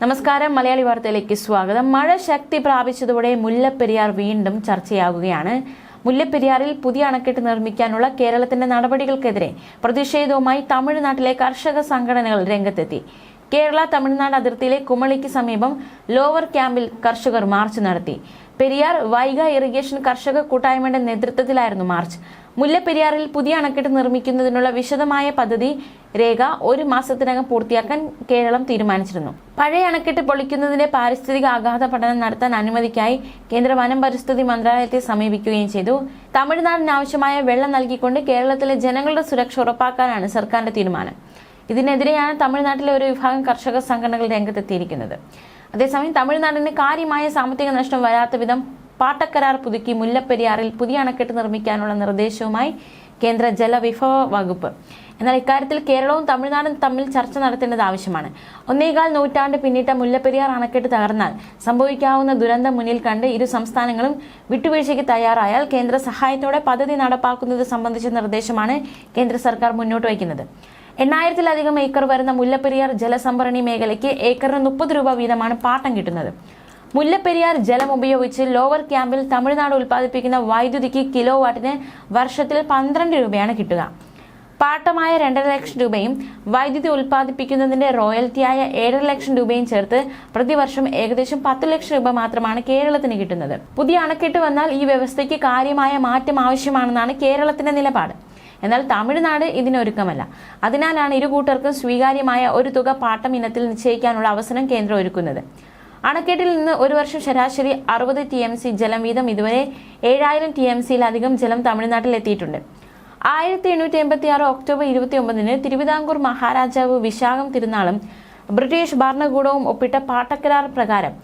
നമസ്കാരം. മലയാളി വാർത്തയിലേക്ക് സ്വാഗതം. മഴ ശക്തി പ്രാപിച്ചതോടെ മുല്ലപ്പെരിയാർ വീണ്ടും ചർച്ചയാകുകയാണ് മുല്ലപ്പെരിയാറിൽ പുതിയ അണക്കെട്ട് നിർമ്മിക്കാനുള്ള കേരളത്തിന്റെ നടപടികൾക്കെതിരെ പ്രതിഷേധവുമായി തമിഴ്നാട്ടിലെ കർഷക സംഘടനകൾ രംഗത്തെത്തി. കേരള തമിഴ്നാട് അതിർത്തിയിലെ കുമളിക്ക് സമീപം ലോവർ ക്യാമ്പിൽ കർഷകർ മാർച്ച് നടത്തി. പെരിയാർ വൈഗ ഇറിഗേഷൻ കർഷക കൂട്ടായ്മയുടെ നേതൃത്വത്തിലായിരുന്നു മാർച്ച്. മുല്ലപ്പെരിയാറിൽ പുതിയ അണക്കെട്ട് നിർമ്മിക്കുന്നതിനുള്ള വിശദമായ പദ്ധതി രേഖ ഒരു മാസത്തിനകം പൂർത്തിയാക്കാൻ കേരളം തീരുമാനിച്ചിരുന്നു. പഴയ അണക്കെട്ട് പൊളിക്കുന്നതിന്റെ പാരിസ്ഥിതിക ആഘാത പഠനം നടത്താൻ അനുമതിക്കായി കേന്ദ്ര വനം പരിസ്ഥിതി മന്ത്രാലയത്തെ സമീപിക്കുകയും ചെയ്തു. തമിഴ്നാടിന് ആവശ്യമായ വെള്ളം നൽകിക്കൊണ്ട് കേരളത്തിലെ ജനങ്ങളുടെ സുരക്ഷ ഉറപ്പാക്കാനാണ് സർക്കാരിന്റെ തീരുമാനം. ഇതിനെതിരെയാണ് തമിഴ്നാട്ടിലെ ഒരു വിഭാഗം കർഷക സംഘടനകൾ രംഗത്തെത്തിയിരിക്കുന്നത്. അതേസമയം തമിഴ്നാടിന് കാര്യമായ സാമ്പത്തിക നഷ്ടം വരാത്ത വിധം പാട്ടക്കരാർ പുതുക്കി മുല്ലപ്പെരിയാറിൽ പുതിയ അണക്കെട്ട് നിർമ്മിക്കാനുള്ള നിർദ്ദേശവുമായി കേന്ദ്ര ജലവിഭവ വകുപ്പ്. എന്നാൽ ഇക്കാര്യത്തിൽ കേരളവും തമിഴ്നാടും തമ്മിൽ ചർച്ച നടത്തേണ്ടത് ആവശ്യമാണ്. ഒന്നേകാൽ നൂറ്റാണ്ട് പിന്നിട്ട മുല്ലപ്പെരിയാർ അണക്കെട്ട് തകർന്നാൽ സംഭവിക്കാവുന്ന ദുരന്തം മുന്നിൽ കണ്ട് ഇരു സംസ്ഥാനങ്ങളും വിട്ടുവീഴ്ചയ്ക്ക് തയ്യാറായാൽ കേന്ദ്ര സഹായത്തോടെ പദ്ധതി നടപ്പാക്കുന്നത് സംബന്ധിച്ച നിർദ്ദേശമാണ് കേന്ദ്ര സർക്കാർ മുന്നോട്ട് വയ്ക്കുന്നത്. എണ്ണായിരത്തിലധികം ഏക്കർ വരുന്ന മുല്ലപ്പെരിയാർ ജലസംഭരണി മേഖലയ്ക്ക് ഏക്കറിന് മുപ്പത് രൂപ വീതമാണ് പാട്ടം കിട്ടുന്നത്. മുല്ലപ്പെരിയാർ ജലം ഉപയോഗിച്ച് ലോവർ ക്യാമ്പിൽ തമിഴ്നാട് ഉൽപ്പാദിപ്പിക്കുന്ന വൈദ്യുതിക്ക് കിലോ വാട്ടിന് വർഷത്തിൽ പന്ത്രണ്ട് രൂപയാണ് കിട്ടുക. പാട്ടമായ രണ്ടര ലക്ഷം രൂപയും വൈദ്യുതി ഉൽപ്പാദിപ്പിക്കുന്നതിന്റെ റോയൽറ്റിയായ ഏഴര ലക്ഷം രൂപയും ചേർത്ത് പ്രതിവർഷം ഏകദേശം പത്ത് ലക്ഷം രൂപ മാത്രമാണ് കേരളത്തിന് കിട്ടുന്നത്. പുതിയ അണക്കെട്ട് വന്നാൽ ഈ വ്യവസ്ഥയ്ക്ക് കാര്യമായ മാറ്റം ആവശ്യമാണെന്നാണ് കേരളത്തിന്റെ നിലപാട്. എന്നാൽ തമിഴ്നാട് ഇതിനൊരുക്കമല്ല. അതിനാലാണ് ഇരു കൂട്ടർക്കും സ്വീകാര്യമായ ഒരു തുക പാട്ടം ഇനത്തിൽ നിശ്ചയിക്കാനുള്ള അവസരം കേന്ദ്രം ഒരുക്കുന്നത് അണക്കെട്ടിൽ നിന്ന് ഒരു വർഷം ശരാശരി അറുപത് ടി എം സി ജലം വീതം ഇതുവരെ ഏഴായിരം ടി എം സിയിലധികം ജലം തമിഴ്നാട്ടിൽ എത്തിയിട്ടുണ്ട്. ആയിരത്തി എണ്ണൂറ്റി എൺപത്തി ആറ് ഒക്ടോബർ ഇരുപത്തി ഒമ്പതിന് തിരുവിതാംകൂർ മഹാരാജാവ് വിശാഖം തിരുനാളും ബ്രിട്ടീഷ് ഭരണകൂടവും ഒപ്പിട്ട പാട്ടക്കരാർ പ്രകാരം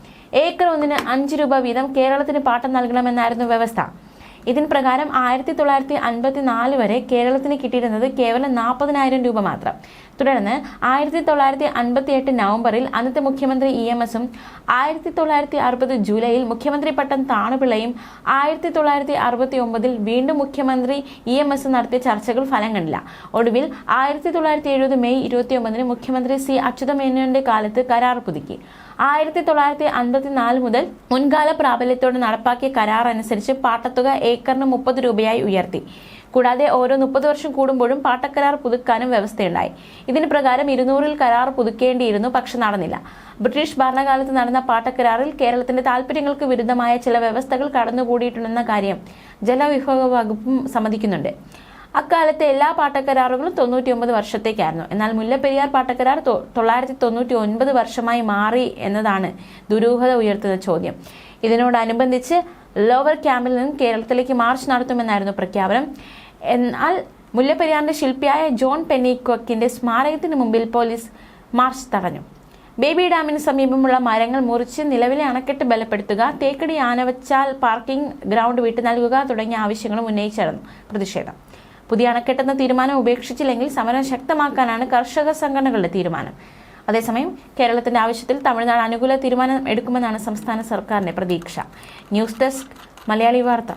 ഏക്കർ ഒന്നിന് അഞ്ച് രൂപ വീതം കേരളത്തിന് പാട്ടം നൽകണമെന്നായിരുന്നു വ്യവസ്ഥ. ഇതിൻ പ്രകാരം ആയിരത്തി തൊള്ളായിരത്തി അൻപത്തി നാല് വരെ കേരളത്തിന് കിട്ടിയിരുന്നത് കേവലം നാൽപ്പതിനായിരം രൂപ മാത്രം. തുടർന്ന് ആയിരത്തി തൊള്ളായിരത്തി അൻപത്തി എട്ട് നവംബറിൽ അന്നത്തെ മുഖ്യമന്ത്രി ഇ എം എസും ആയിരത്തി തൊള്ളായിരത്തി അറുപത് ജൂലൈയിൽ മുഖ്യമന്ത്രി പട്ടം താണുപിള്ളയും ആയിരത്തി തൊള്ളായിരത്തി അറുപത്തി ഒമ്പതിൽ വീണ്ടും മുഖ്യമന്ത്രി ഇ എം എസ് നടത്തിയ ചർച്ചകൾ ഫലം കണ്ടില്ല. ഒടുവിൽ ആയിരത്തി തൊള്ളായിരത്തി എഴുപത് മെയ് ഇരുപത്തി ഒമ്പതിന് മുഖ്യമന്ത്രി സി അച്യുതമേനോന്റെ കാലത്ത് കരാർ പുതുക്കി. ആയിരത്തി തൊള്ളായിരത്തി അൻപത്തിനാല് മുതൽ മുൻകാല പ്രാബല്യത്തോടെ നടപ്പാക്കിയ കരാർ അനുസരിച്ച് പാട്ടത്തുക ഏക്കറിന് മുപ്പത് രൂപയായി ഉയർത്തി. കൂടാതെ ഓരോ മുപ്പത് വർഷം കൂടുമ്പോഴും പാട്ടക്കരാർ പുതുക്കാനും വ്യവസ്ഥയുണ്ടായി. ഇതിന് പ്രകാരം ഇരുന്നൂറിൽ കരാർ പുതുക്കേണ്ടിയിരുന്നു പക്ഷെ നടന്നില്ല. ബ്രിട്ടീഷ് ഭരണകാലത്ത് നടന്ന പാട്ടക്കരാറിൽ കേരളത്തിന്റെ താൽപര്യങ്ങൾക്ക് വിരുദ്ധമായ ചില വ്യവസ്ഥകൾ കടന്നുകൂടിയിട്ടുണ്ടെന്ന കാര്യം ജലവിഭവ വകുപ്പും സമ്മതിക്കുന്നുണ്ട്. അക്കാലത്തെ എല്ലാ പാട്ടക്കരാറുകളും തൊണ്ണൂറ്റി ഒമ്പത് വർഷത്തേക്കായിരുന്നു. എന്നാൽ മുല്ലപ്പെരിയാർ പാട്ടക്കരാർ തൊള്ളായിരത്തി തൊണ്ണൂറ്റി ഒൻപത് വർഷമായി മാറി എന്നതാണ് ദുരൂഹത ഉയർത്തുന്ന ചോദ്യം. ഇതിനോടനുബന്ധിച്ച് ലോവർ ക്യാമ്പിൽ നിന്ന് കേരളത്തിലേക്ക് മാർച്ച് നടത്തുമെന്നായിരുന്നു പ്രഖ്യാപനം. എന്നാൽ മുല്ലപ്പെരിയാറിന്റെ ശില്പിയായ ജോൺ പെന്നിക്വക്കിന്റെ സ്മാരകത്തിന് മുമ്പിൽ പോലീസ് മാർച്ച് തടഞ്ഞു. ബേബി ഡാമിന് സമീപമുള്ള മരങ്ങൾ മുറിച്ച് നിലവിലെ അണക്കെട്ട് ബലപ്പെടുത്തുക തേക്കടി ആനവച്ചാൽ പാർക്കിംഗ് ഗ്രൗണ്ട് വിട്ടു നൽകുക തുടങ്ങിയ ആവശ്യങ്ങളും ഉന്നയിച്ചായിരുന്നു പ്രതിഷേധം. പുതിയ അണക്കെട്ടെന്ന തീരുമാനം ഉപേക്ഷിച്ചില്ലെങ്കിൽ സമരം ശക്തമാക്കാനാണ് കർഷക സംഘടനകളുടെ തീരുമാനം. അതേസമയം കേരളത്തിന്റെ ആവശ്യത്തിൽ തമിഴ്നാട് അനുകൂല തീരുമാനം എടുക്കുമെന്നാണ് സംസ്ഥാന സർക്കാരിന്റെ പ്രതീക്ഷ. ന്യൂസ് ഡെസ്ക് മലയാളി വാർത്ത.